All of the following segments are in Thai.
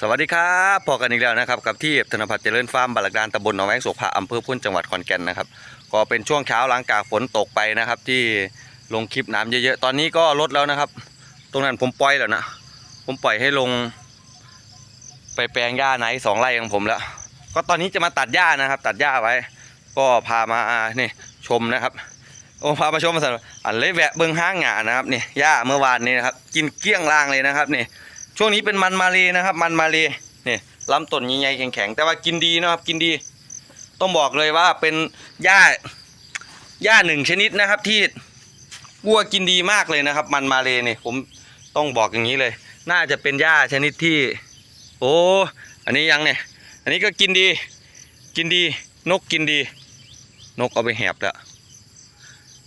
สวัสดีครับพอกันอีกแล้วนะครับกับที่ธนพัฒน์เจริญฟาร์มบาลักดานตำบลหนองแวงโสภาอำเภอพุ่นจังหวัดขอนแก่นนะครับก็เป็นช่วงเช้าหลังจากฝนตกไปนะครับ ที่ลงคลิปน้ำเยอะๆตอนนี้ก็ลดแล้วนะครับ ตรงนั้นผมปล่อยแล้วนะผมปล่อยให้ลง ไปแปลงหญ้าไหนสองไร่ของผมแล้ว ก็ตอนนี้จะมาตัดหญ้านะครับ ตัดหญ้าไว้ ก็พามานี่ชมนะครับโอ้พามาชมมาสันอันเลยแวะเบิ้งห้างหงานะครับนี่หญ้าเมื่อวานนี้นะครับ กินเกลี้ยงล่างเลยนะครับนี่ ช่วงนี้เป็นมันมาเลนะครับ มันมาเลนี่ยลำต้นใหญ่ๆแข็งๆแต่ว่ากินดีนะครับกินดี ต้องบอกเลยว่าเป็นหญ้าหญ้าหนึ่งชนิดนะครับ ที่วัวกินดีมากเลยนะครับ มันมาเลนี่ยผมต้องบอกอย่างนี้เลย น่าจะเป็นหญ้าชนิดที่ โอ้อันนี้ยังเนี่ย อันนี้ก็กินดี กินดีนกกินดี นกเอาไปแหบแล้ว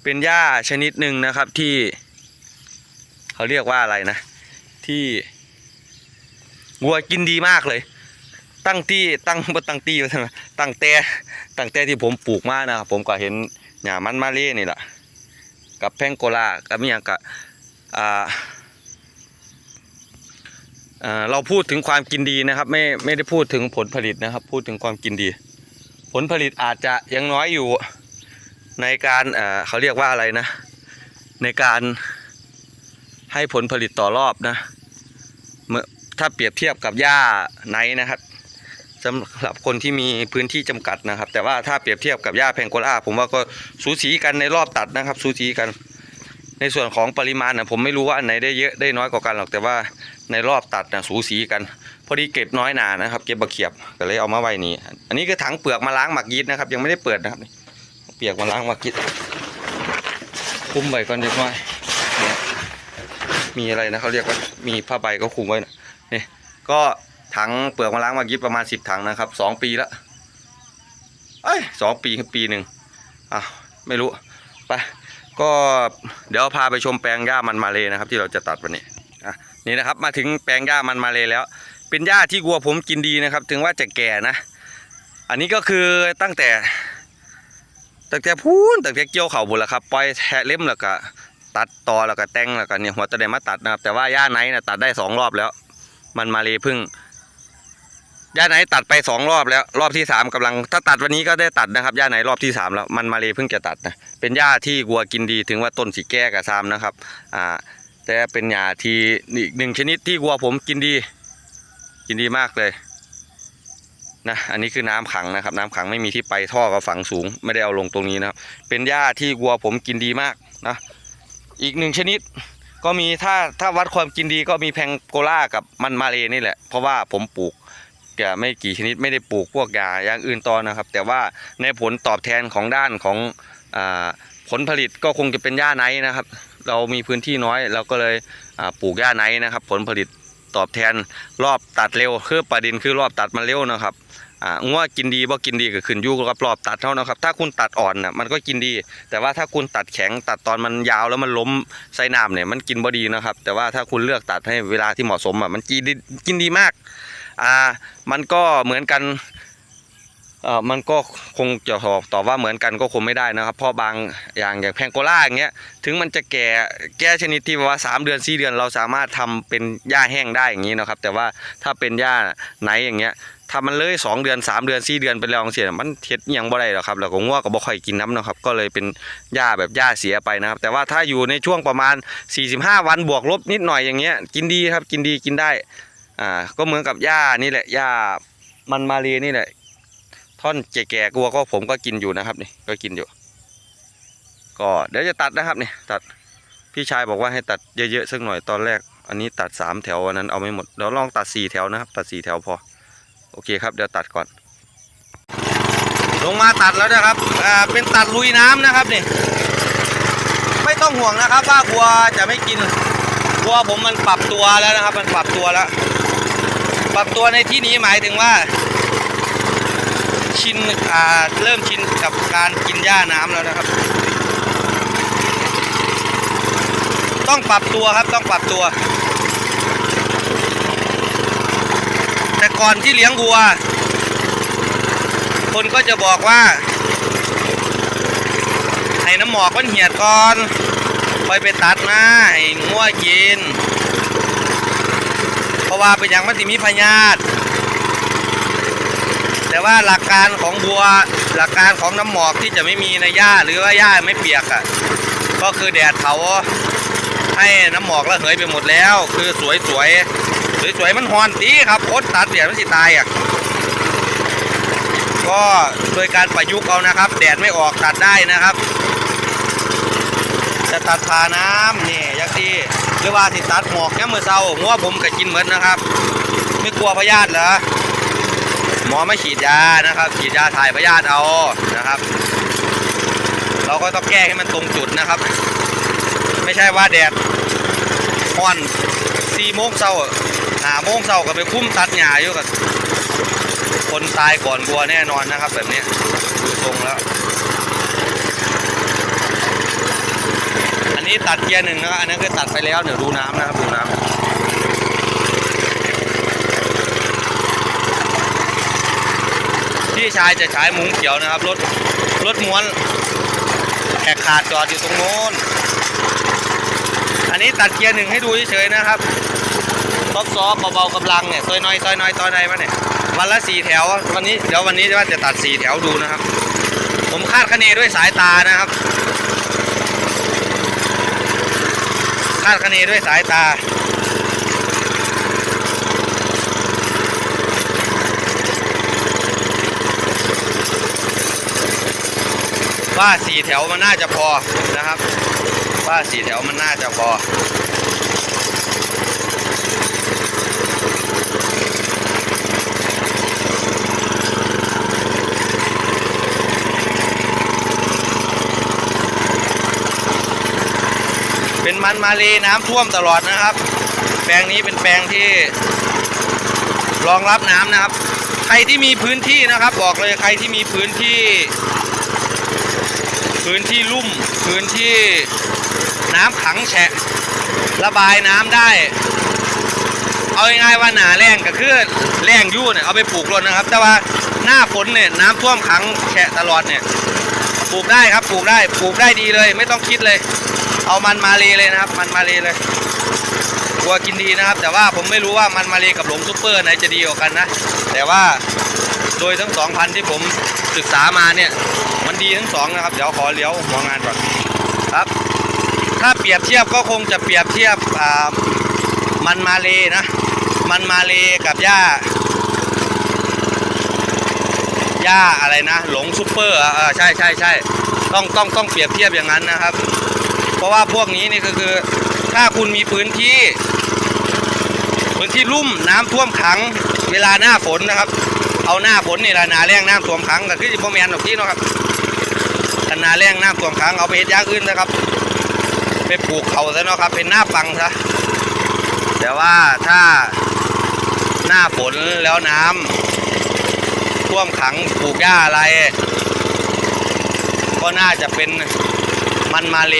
เป็นหญ้าชนิดหนึ่งนะครับที่ เขาเรียกว่าอะไรนะ ที่ วัวกินดีมากเลย ตั้งที่ตั้งบ่ตั้งที่ว่าซั่นะตั้งแต่ตั้งแต่ที่ผมปลูกมานะครับผมก็เห็นหญ้ามันมาเล่นี่แหละกับแพงโกลากับเมีอย่างกับอ่าเราพูดถึงความกินดีนะครับไม่ไม่ได้พูดถึงผลผลิตนะครับ พูดถึงความกินดี ผลผลิตอาจจะยังน้อยอยู่ในการเอ่อเขาเรียกว่าอะไรนะ ในการให้ผลผลิตต่อรอบนะ ถ้าเปรียบเทียบกับหญ้าไนนะครับสำหรับคนที่มีพื้นที่จำกัดนะครับ แต่ว่าถ้าเปรียบเทียบกับหญ้าแพงโกล่าผมว่าก็สูสีกันในรอบตัดนะครับ สูสีกัน ในส่วนของปริมาณนะผมไม่รู้ว่าอันไหนได้เยอะได้น้อยกว่ากันหรอกแต่ว่าในรอบตัดนะสูสีกัน พอดีเก็บน้อยหนานะครับ เก็บบักเขียบก็เลยเอามาไว้นี่อันนี้คือถังเปลือกมาล้างหมักยีสต์นะครับ ยังไม่ได้เปิดนะครับเปลือกมาล้างหมักยีสต์คุมไว้ก่อนเด็กน้อยเนี่ยมีอะไรนะเขาเรียกว่ามีผ้าใบก็คุมไว้นะ นี่ก็ถังเปลือกมาล้างหมักยีสต์ประมาณสิบถังนะครับสองปีละเอ้ยสองปีปีหนึ่งอะไม่รู้ไปก็เดี๋ยวพาไปชมแปลงหญ้ามันมาเลยนะครับ ที่เราจะตัดวันนี้อะนี่นะครับมาถึงแปลงหญ้ามันมาเลยแล้ว เป็นหญ้าที่วัวผมกินดีนะครับ ถึงว่าจะแก่นะ อันนี้ก็คือตั้งแต่ ตั้งแต่พูนตั้งแต่เกี่ยวเข่าบุญแล้วครับปล่อยแทะเล่มแล้วก็ตัดตอแล้วก็แต่งแล้วก็เนี่ยหัวตะเดมาตัดนะครับ แต่ว่าหญ้าไนนะตัดได้สองรอบแล้ว มันมาเลยพึ่งหญ้าไหนตัดไปสองรอบแล้ว รอบที่สามกำลัง ถ้าตัดวันนี้ก็ได้ตัดนะครับหญ้าไหนรอบที่สามแล้วมันมาเลยเพิ่งจะตัดนะเป็นหญ้าที่วัวกินดีถึงว่าต้นสีแก้กับซามนะครับอ่าแต่เป็นหญ้าที่อีกหนึ่งชนิดที่วัวผมกินดี กินดีมากเลยนะอันนี้คือน้ำขังนะครับ น้ำขังไม่มีที่ไปท่อก็ฝังสูง ไม่ได้เอาลงตรงนี้นะครับเป็นหญ้าที่วัวผมกินดีมากนะอีกหนึ่งชนิด ก็มีถ้าถ้าวัดความกินดีก็มีแพงโกล่ากับมันมาเลนี่แหละ เพราะว่าผมปลูกแกไม่กี่ชนิดไม่ได้ปลูกพวกยาอย่างอื่นต่อนะครับ แต่ว่าในผลตอบแทนของด้านของอผลผลิตก็คงจะเป็นหญ้าไนนะครับ เรามีพื้นที่น้อยเราก็เลยปลูกหญ้าไนนะครับ ผลผลิตตอบแทนรอบตัดเร็วคือประเด็นคือรอบตัดมันเร็วนะครับ อ่างัวกินดีบ่กินดีก็ขึ้นอยู่กับรอบตัดเท่านะครับ ถ้าคุณตัดอ่อนน่ะมันก็กินดี แต่ว่าถ้าคุณตัดแข็งตัดตอนมันยาวแล้วมันล้มไส้น้ำเนี่ยมันกินบ่ดีนะครับ แต่ว่าถ้าคุณเลือกตัดให้เวลาที่เหมาะสมอะมันกินดีกินดีมากอ่ามันก็เหมือนกันเอ่อมันก็คงจะตอบว่าเหมือนกันก็คงไม่ได้นะครับ เพราะบางอย่างอย่างแพงโกล่าอย่างเงี้ย ถึงมันจะแก่แก่ชนิดที่ว่าสามเดือนสี่เดือนเราสามารถทำเป็นหญ้าแห้งได้อย่างนี้นะครับ แต่ว่าถ้าเป็นหญ้าไหนอย่างเงี้ย ถ้ามันเลยสองเดือนสามเดือนสี่เดือนไปแล้วเสียมันเท็ดยังบ่ได้หรอกครับแล้วก็งัวก็บ่ค่อยกินน้ำนะครับ ก็เลยเป็นหญ้าแบบหญ้าเสียไปนะครับ แต่ว่าถ้าอยู่ในช่วงประมาณ 45 วันบวกลบนิดหน่อยอย่างเงี้ย กินดีครับกินดีกินได้อ่าก็เหมือนกับหญ้านี่แหละหญ้ามันมาเรียนี่แหละ ท่อนแก่ๆกลัวก็ผมก็กินอยู่นะครับนี่ก็กินอยู่ ก็เดี๋ยวจะตัดนะครับนี่ตัดพี่ชายบอกว่าให้ตัดเยอะๆสักหน่อยตอนแรก อันนี้ตัดสามแถววันนั้นเอาไม่หมดเดี๋ยวลองตัดสี่แถวนะครับ ตัดสี่แถวพอ โอเคครับเดี๋ยวตัดก่อน ลงมาตัดแล้วนะครับอ่าเป็นตัดลุยน้ำนะครับนี่ไม่ต้องห่วงนะครับว่าบัวจะไม่กินบัวผมมันปรับตัวแล้วนะครับ มันปรับตัวแล้ว ปรับตัวในที่นี้หมายถึงว่า ชินอ่าเริ่มชินกับการกินหญ้าน้ำแล้วนะครับ ต้องปรับตัวครับต้องปรับตัว แต่ก่อนที่เลี้ยงวัว คนก็จะบอกว่าให้น้ำหมอกมันเหียดก่อนค่อยไปตัดนะให้งัวกิน เพราะว่าเป็นอย่างมันสิมีพยาธิแต่ว่าหลักการของบัวหลักการของน้ำหมอกที่จะไม่มีในหญ้าหรือว่าหญ้าไม่เปียกอะ ก็คือแดดเผาให้น้ำหมอกระเหยไปหมดแล้ว คือสวยสวย สวยๆมันหอนตีครับโคตรตัดเดี๋ยมันสิตายอะก็โดยการประยุกต์เอานะครับ แดดไม่ออกตัดได้นะครับ จะตัดผาน้ำนี่ยักษ์ที่หรือว่าสิตัดหมอกเนี่ยมือเศร้าหัวผมก็กินเหมือนนะครับ ไม่กลัวพยาธิเหรอหมอไม่ฉีดยานะครับฉีดยาถ่ายพยาธิเอานะครับ เราก็ต้องแก้ให้มันตรงจุดนะครับ ไม่ใช่ว่าแดดฮอนสี่โมงเช้า หาโมงเช้าก็ไปคุ้มตัดหญ้าอยู่กับคนตายก่อนวัวแน่นอนนะครับ แบบนี้ดูทรงแล้ว อันนี้ตัดเกียร์หนึ่งนะครับอันนั้นคือตัดไปแล้วเดี๋ยวดูน้ำนะครับดูน้ำพี่ชายจะใช้มุ้งเขียวนะครับรถรถม้วนแขกขาดจอดอยู่ตรงโน้น อันนี้ตัดเกียร์หนึ่งให้ดูเฉยๆนะครับ ซอฟซอฟเบาๆกำลังเนี่ยซอยน้อยซอยน้อยซอยน้อยมาเนี่ยวันละสี่แถววันนี้เดี๋ยววันนี้ว่าจะตัดสี่แถวดูนะครับ ผมคาดคะเนด้วยสายตานะครับ คาดคะเนด้วยสายตาว่าสี่แถวมันน่าจะพอนะครับ ว่าสี่แถวมันน่าจะพอ มันมาเลน้ำท่วมตลอดนะครับ แปลงนี้เป็นแปลงที่รองรับน้ำนะครับ ใครที่มีพื้นที่นะครับ บอกเลยใครที่มีพื้นที่ พื้นที่ลุ่ม พื้นที่น้ำขังแฉะ ระบายน้ำได้ เอาง่ายๆว่าหนาแรงก็คือแรงยู่เนี่ยเอาไปปลูกรถนะครับ แต่ว่าหน้าฝนเนี่ยน้ำท่วมขังแฉะตลอดเนี่ยปลูกได้ครับปลูกได้ปลูกได้ดีเลย ไม่ต้องคิดเลย เอามันมาเลเลยนะครับ มันมาเลเลยวัวกินดีนะครับ แต่ว่าผมไม่รู้ว่ามันมาเลกับหลงซุปเปอร์ไหนจะดีกว่ากันนะ แต่ว่าโดยทั้งสองพันที่ผมศึกษามาเนี่ยมันดีทั้งสองนะครับ เดี๋ยวขอเลี้ยวมองงานก่อนครับ ถ้าเปรียบเทียบก็คงจะเปรียบเทียบมันมาเลนะ มันมาเลกับหญ้าหญ้าอะไรนะ หลงซุปเปอร์อะเออใช่ใช่ใช่ต้องต้องต้องเปรียบเทียบอย่างนั้นนะครับ เพราะว่าพวกนี้นี่ก็คือ ถ้าคุณมีพื้นที่พื้นที่ลุ่มน้ำท่วมขังเวลาหน้าฝนนะครับ เอาหน้าฝนนี่ละหนาแรงน้ำท่วมขังก็คือสิบ่แมนดอกที่เนาะครับถ้าหนาแรงน้ำท่วมขังเอาไปเฮ็ดยางอื่นนะครับ ไปปลูกเขาซะเนาะครับ เป็นหน้าปังซะแต่ว่าถ้าหน้าฝนแล้วน้ำท่วมขังปลูกหญ้าอะไร ก็น่าจะเป็น มันมาเล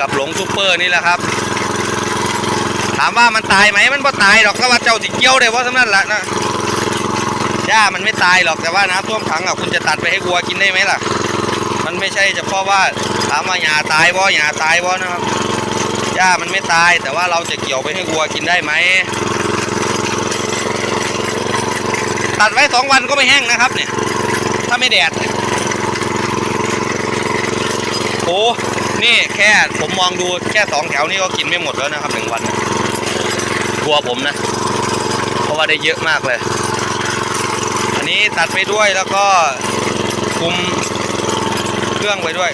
กับหลงซูเปอร์นี่แหละครับ ถามว่ามันตายไหมมันบ่ตายหรอกก็ว่าเจ้าสิเกี่ยวได้เพราะสำนั้นละนะหญ้ามันไม่ตายหรอกแต่ว่าน้ำท่วมขังอะคุณจะตัดไปให้วัวกินได้ไหมล่ะ มันไม่ใช่เฉพาะว่าถามว่าหญ้าตายบ่หญ้าตายบ่นะครับหญ้ามันไม่ตาย แต่ว่าเราจะเกี่ยวไปให้วัวกินได้ไหมตัดไว้สองวันก็ไม่แห้งนะครับเนี่ยถ้าไม่แดดเนี่ยโอ้นี่แค่ผมมองดูแค่สองแถวนี่ก็กินไม่หมดแล้วนะครับหนึ่งวันกลัวผมนะ เพราะว่าได้เยอะมากเลย อันนี้ตัดไปด้วยแล้วก็คุมเครื่องไปด้วย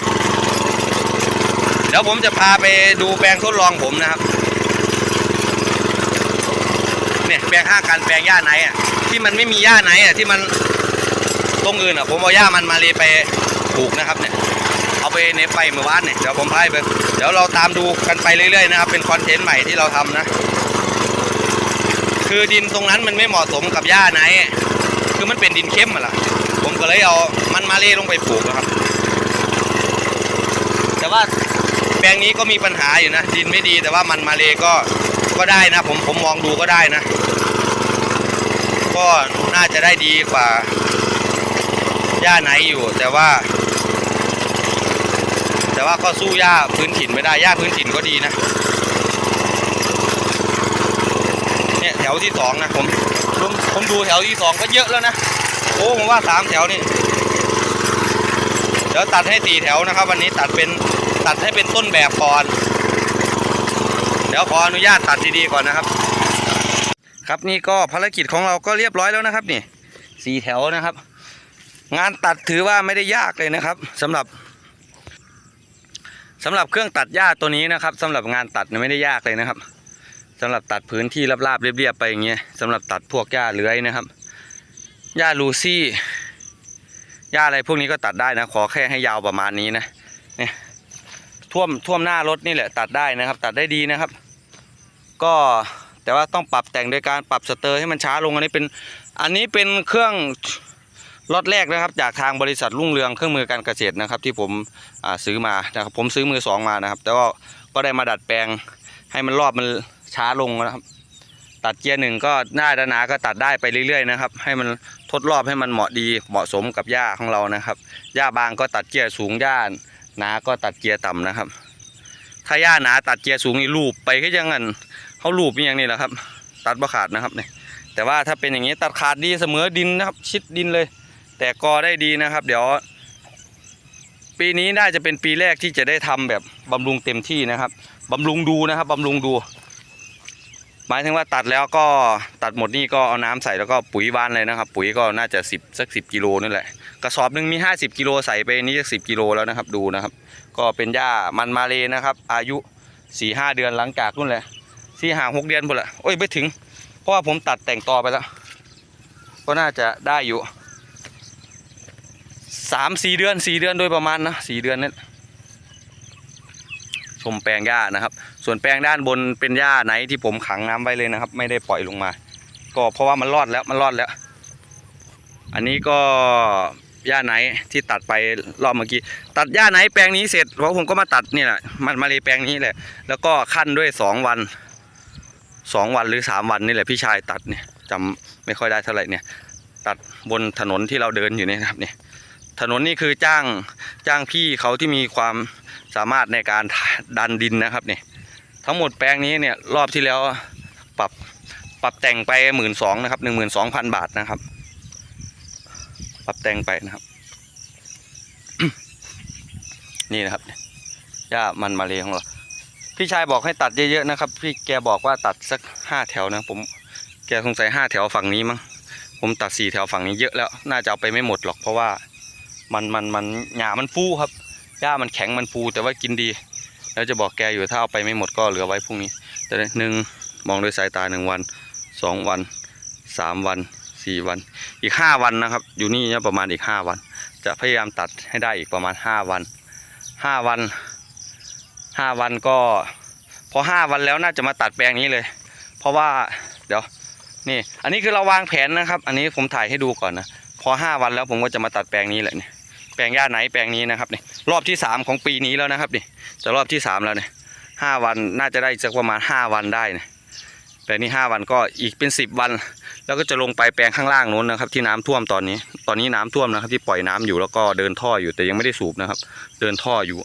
เดี๋ยวผมจะพาไปดูแปลงทดลองผมนะครับ เนี่ยแปลงห้ากันแปลงหญ้าไหนอะที่มันไม่มีหญ้าไหนอะที่มันตรงอื่นอะผมเอาหญ้ามันมาเลยไปปลูกนะครับเนี่ย เอาไปในไฟเมื่อวานเนี่ยเดี๋ยวผมพายไป เดี๋ยวเราตามดูกันไปเรื่อยๆนะครับ เป็นคอนเทนต์ใหม่ที่เราทำนะ คือดินตรงนั้นมันไม่เหมาะสมกับหญ้าไหน คือมันเป็นดินเข้มอะล่ะ ผมก็เลยเอามันมาเล่ลงไปปลูกนะครับ แต่ว่าแปลงนี้ก็มีปัญหาอยู่นะ ดินไม่ดีแต่ว่ามันมาเลก็ก็ได้นะ ผมผมมองดูก็ได้นะ ก็น่าจะได้ดีกว่าหญ้าไหนอยู่แต่ว่า แต่ว่าก็สู้หญ้าพื้นถิ่นไม่ได้หญ้าพื้นถิ่นก็ดีนะเนี่ยแถวที่สองนะผมผมผมดูแถวที่สองก็เยอะแล้วนะโอ้ผมว่าสามแถวนี่เดี๋ยวตัดให้สี่แถวนะครับ วันนี้ตัดเป็นตัดให้เป็นต้นแบบก่อนเดี๋ยวขออนุญาตตัดดีๆก่อนนะครับ ครับนี่ก็ภารกิจของเราก็เรียบร้อยแล้วนะครับนี่สี่แถวนะครับ งานตัดถือว่าไม่ได้ยากเลยนะครับสำหรับ สำหรับเครื่องตัดหญ้าตัวนี้นะครับสำหรับงานตัดไม่ได้ยากเลยนะครับสำหรับตัดพื้นที่ราบๆเรียบๆไปอย่างเงี้ยสำหรับตัดพวกหญ้าเลื้อยนะครับหญ้าลูซี่หญ้าอะไรพวกนี้ก็ตัดได้นะ ขอแค่ให้ยาวประมาณนี้นะเนี่ยท่วมท่วมหน้ารถนี่แหละตัดได้นะครับ ตัดได้ดีนะครับ ก็แต่ว่าต้องปรับแต่งโดยการปรับสเตอร์ให้มันช้าลงอันนี้เป็นอันนี้เป็นเครื่อง ล็อตแรกนะครับจากทางบริษัทรุ่งเรืองเครื่องมือการเกษตรนะครับ ที่ผมซื้อมานะครับผมซื้อมือสองมานะครับ แต่ว่าก็ได้มาดัดแปลงให้มันรอบมันช้าลงนะครับ ตัดเกียร์หนึ่งก็หน้าด้านหนาก็ตัดได้ไปเรื่อยๆนะครับ ให้มันทดรอบให้มันเหมาะดีเหมาะสมกับหญ้าของเรานะครับหญ้าบางก็ตัดเกียร์สูงหญ้าหนาก็ตัดเกียร์ต่ำนะครับ ถ้าหญ้าหนาตัดเกียร์สูงนี่ลูบไปก็ยังงั้นเขาลูบอย่างนี้แหละครับ ตัดบ่ขาดนะครับเนี่ยแต่ว่าถ้าเป็นอย่างนี้ตัดขาดดีเสมอดินนะครับ ชิดดินเลย แต่กอได้ดีนะครับ เดี๋ยว ปีนี้น่าจะเป็นปีแรกที่จะได้ทำแบบบำรุงเต็มที่นะครับบำรุงดูนะครับบำรุงดู หมายถึงว่าตัดแล้วก็ตัดหมดนี่ก็เอาน้ำใส่แล้วก็ปุ๋ยวานเลยนะครับ ปุ๋ยก็น่าจะสิบสักสิบกิโลนั่นแหละกระสอบหนึ่งมีห้าสิบกิโลใส่ไปนี่จะสิบกิโลแล้วนะครับดูนะครับ ก็เป็นหญ้ามันมาเลนะครับ อายุสี่ห้าเดือนหลังจากนู่นแหละสี่ห้าหกเดือนหมดละโอ้ยไม่ถึง เพราะว่าผมตัดแต่งต่อไปแล้ว ก็น่าจะได้อยู่ สามสี่เดือนสี่เดือนโดยประมาณนะสี่เดือนนี่ชมแปลงหญ้านะครับ ส่วนแปลงด้านบนเป็นหญ้าไหนที่ผมขังน้ำไว้เลยนะครับ ไม่ได้ปล่อยลงมา ก็เพราะว่ามันรอดแล้วมันรอดแล้ว อันนี้ก็หญ้าไหนที่ตัดไปรอบเมื่อกี้ ตัดหญ้าไหนแปลงนี้เสร็จเพราะผมก็มาตัดนี่แหละมันมาเลยแปลงนี้แหละ แล้วก็ขั้นด้วยสองวันสองวันหรือสามวันนี่แหละพี่ชายตัดเนี่ยจำไม่ค่อยได้เท่าไหร่เนี่ย ตัดบนถนนที่เราเดินอยู่นี่นะครับเนี่ย ถนนนี่คือจ้างจ้างพี่เขาที่มีความสามารถในการดันดินนะครับเนี่ยทั้งหมดแปลงนี้เนี่ยรอบที่แล้วปรับปรับแต่งไปหมื่นสองนะครับหนึ่งหมื่นสองพันบาทนะครับ ปรับแต่งไปนะครับ นี่นะครับหญ้ามันมาเลยของเราพี่ชายบอกให้ตัดเยอะๆนะครับ พี่แกบอกว่าตัดสักห้าแถวนะผมแกสงสัยห้าแถวฝั่งนี้มั้งผมตัดสี่แถวฝั่งนี้เยอะแล้ว น่าจะเอาไปไม่หมดหรอกเพราะว่า มันมันมันหญ้ามันฟูครับหญ้ามันแข็งมันฟูแต่ว่ากินดี แล้วจะบอกแกอยู่ถ้าเอาไปไม่หมดก็เหลือไว้พรุ่งนี้แต่หนึ่งมองด้วยสายตาหนึ่งวันสองวันสามวันสี่วัน อีกห้าวันนะครับ อยู่นี่นะประมาณอีกห้าวัน จะพยายามตัดให้ได้อีกประมาณห้าวันห้าวันห้าวันก็ พอห้าวันแล้วน่าจะมาตัดแปลงนี้เลย เพราะว่าเดี๋ยวนี่ อันนี้คือเราวางแผนนะครับ อันนี้ผมถ่ายให้ดูก่อนนะ พอห้าวันแล้วผมก็จะมาตัดแปลงนี้แหละเนี่ย แปลงหญ้าไหนแปลงนี้นะครับนี่รอบที่สามของปีนี้แล้วนะครับนี่จะรอบที่สามแล้วเนี่ยห้าวันน่าจะได้สักประมาณห้าวันได้นี่แปลงนี้ห้าวันก็อีกเป็นสิบวัน แล้วก็จะลงไปแปลงข้างล่างนู้นนะครับ ที่น้ำท่วมตอนนี้ ตอนนี้น้ำท่วมนะครับ ที่ปล่อยน้ำอยู่แล้วก็เดินท่ออยู่แต่ยังไม่ได้สูบนะครับ เดินท่ออยู่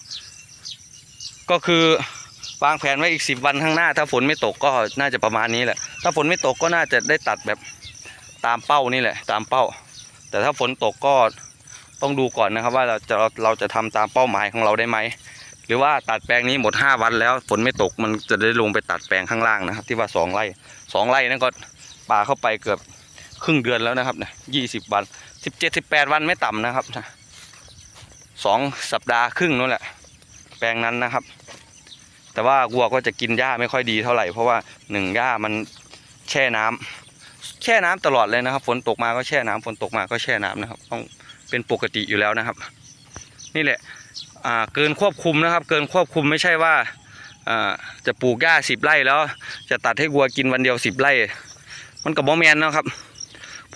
ก็คือวางแผนไว้อีกสิบวันข้างหน้า ถ้าฝนไม่ตกก็น่าจะประมาณนี้แหละ ถ้าฝนไม่ตกก็น่าจะได้ตัดแบบตามเป้านี่แหละ ตามเป้า แต่ถ้าฝนตกก็ ต้องดูก่อนนะครับ ว่าเราจะเราจะทำตามเป้าหมายของเราได้ไหมหรือว่าตัดแปลงนี้หมด 5 วันแล้วฝนไม่ตกมันจะได้ลงไปตัดแปลงข้างล่างนะครับ ที่ว่า 2ไร่2ไร่นั่นก็ป่าเข้าไปเกือบครึ่งเดือนแล้วนะครับนะยี่สิบวันสิบเจ็ดสิบแปดวันไม่ต่ำนะครับนะสองสัปดาห์ครึ่งนั่นแหละ แปลงนั้นนะครับ แต่ว่าวัวก็จะกินหญ้าไม่ค่อยดีเท่าไหร่เพราะว่าหนึ่งหญ้ามันแช่น้ำแช่น้ำตลอดเลยนะครับ ฝนตกมาก็แช่น้ำฝนตกมาก็แช่น้ำนะครับ ต้อง เป็นปกติอยู่แล้วนะครับ นี่แหละอ่าเกินควบคุมนะครับ เกินควบคุมไม่ใช่ว่าอ่าจะปลูกหญ้าสิบไร่แล้ว จะตัดให้วัวกินวันเดียวสิบไร่ มันกับบอแมนนะครับ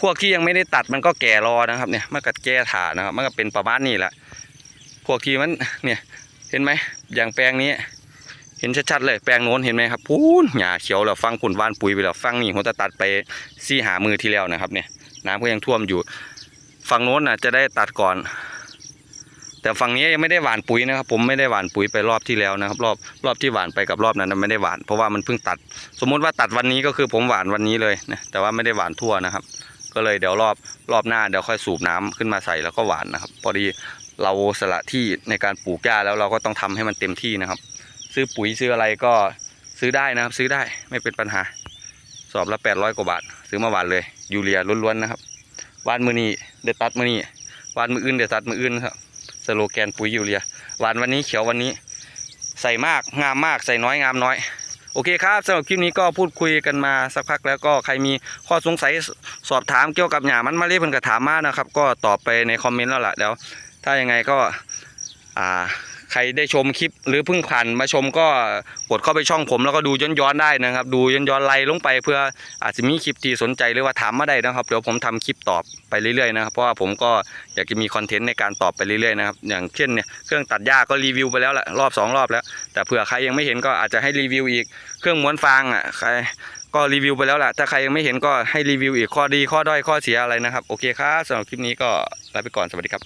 พวกที่ยังไม่ได้ตัดมันก็แก่รอนะครับเนี่ยมันก็แก่ถานะครับ มันก็เป็นประมาณนี้แหละพวกที่มันเนี่ยเห็นไหมอย่างแปลงนี้ เห็นชัดๆเลยแปลงโน้นเห็นไหมครับพูนหญ้าเขียวแล้วฟังขุนวานปุ๋ยไปแล้วฟังนี่ผมจะตัดไปซี่หามือที่แล้วนะครับเนี่ยน้ำก็ยังท่วมอยู่ ฝั่งโน้นน่ะจะได้ตัดก่อน แต่ฝั่งนี้ยังไม่ได้หว่านปุ๋ยนะครับ ผมไม่ได้หว่านปุ๋ยไปรอบที่แล้วนะครับ รอบรอบที่หว่านไปกับรอบนั้นไม่ได้หว่านเพราะว่ามันเพิ่งตัด สมมุติว่าตัดวันนี้ก็คือผมหว่านวันนี้เลยนะแต่ว่าไม่ได้หว่านทั่วนะครับ ก็เลยเดี๋ยวรอบรอบหน้าเดี๋ยวค่อยสูบน้ำขึ้นมาใส่แล้วก็หว่านนะครับ พอดีเราสละที่ในการปลูกหญ้าแล้วเราก็ต้องทำให้มันเต็มที่นะครับ ซื้อปุ๋ยซื้ออะไรก็ซื้อได้นะครับ ซื้อได้ไม่เป็นปัญหา สอบละแปดร้อยกว่าบาท ซื้อมาหวานเลยยูเรียล้วนๆนะครับ วานมือนี้เดือดตัดมือนี้วานมืออื่นเดือดตัดมืออื่นครับสโลแกนปุ๋ยยูเรียวานวันนี้เขียววันนี้ ใส่มากงามมากใส่น้อยงามน้อย โอเคครับสำหรับคลิปนี้ก็พูดคุยกันมาสักพักแล้วก็ใครมีข้อสงสัยสอบถามเกี่ยวกับหยามันมาเรียเพิ่นก็ถามมานะครับ ก็ตอบไปในคอมเมนต์แล้วล่ะแล้ว ถ้ายังไงก็ อ่าใครได้ชมคลิปหรือเพิ่งผ่านมาชมก็กดเข้าไปช่องผมแล้วก็ดูย้อนๆได้นะครับ ดูย้อนๆไล่ลงไปเพื่ออาจจะมีคลิปที่สนใจหรือว่าถามมาได้นะครับเดี๋ยวผมทำคลิปตอบไปเรื่อยๆนะครับเพราะว่าผมก็อยากจะมีคอนเทนต์ในการตอบไปเรื่อยๆนะครับอย่างเช่นเนี่ยเครื่องตัดหญ้าก็รีวิวไปแล้วละรอบสองรอบแล้ว แต่เผื่อใครยังไม่เห็นก็อาจจะให้รีวิวอีกเครื่องม้วนฟางอะใครก็รีวิวไปแล้วแหละถ้าใครยังไม่เห็นก็ให้รีวิวอีกข้อดีข้อด้อยข้อเสียอะไรนะครับโอเคครับสำหรับคลิปนี้ก็ลาไปก่อนสวัสดีครับ